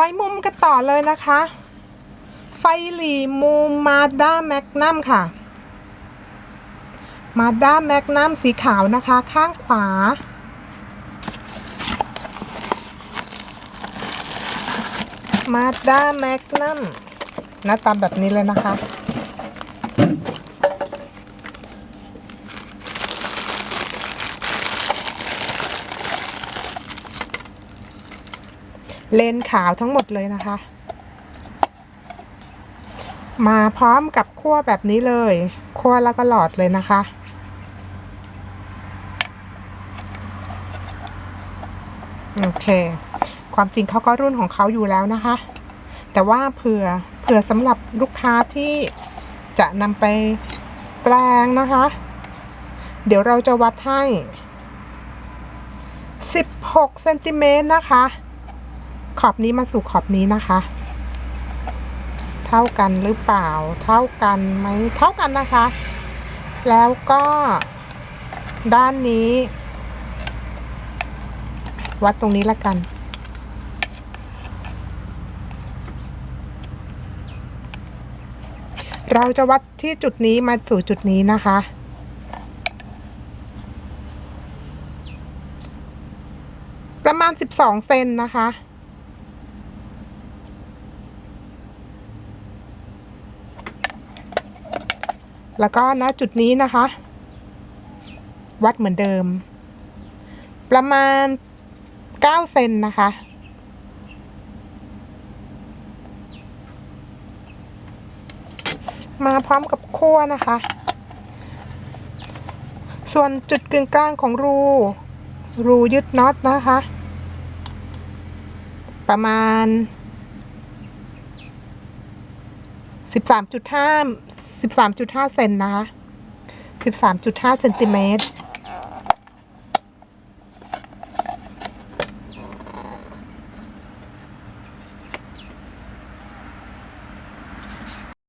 ไฟมุมกันต่อเลยนะคะ ไฟหลีมุมมาด้าแมกนัมค่ะ มาด้าแมกนัมสีขาวนะคะ ข้างขวา มาด้าแมกนัมหน้าตาแบบนี้เลยนะคะ เลนขาวทั้งหมดเลยนะคะ มาพร้อมกับขั้วแบบนี้เลยขั้วแล้วก็หลอดเลยนะคะ โอเค ความจริงเขาก็รุ่นของเขาอยู่แล้วนะคะ แต่ว่าเผื่อเผื่อสำหรับลูกค้าที่จะนำไปแปลงนะคะ เดี๋ยวเราจะวัดให้ 16เซนติเมตรนะคะ ขอบนี้มาสู่ขอบนี้นะคะ เท่ากันหรือเปล่า เท่ากันไหมเท่ากันนะคะ แล้วก็ด้านนี้ วัดตรงนี้ละกัน เราจะวัดที่จุดนี้มาสู่จุดนี้นะคะประมาณ 12 เซนนะคะ แล้วก็ณจุดนี้นะคะ วัดเหมือนเดิม ประมาณ 9 เซนนะคะ มาพร้อมกับขั้วนะคะ ส่วนจุดกึ่งกลางของรู รูยึดน็อตนะคะ ประมาณ13.5 13.5 เซนนะคะ 13.5เซนติเมตร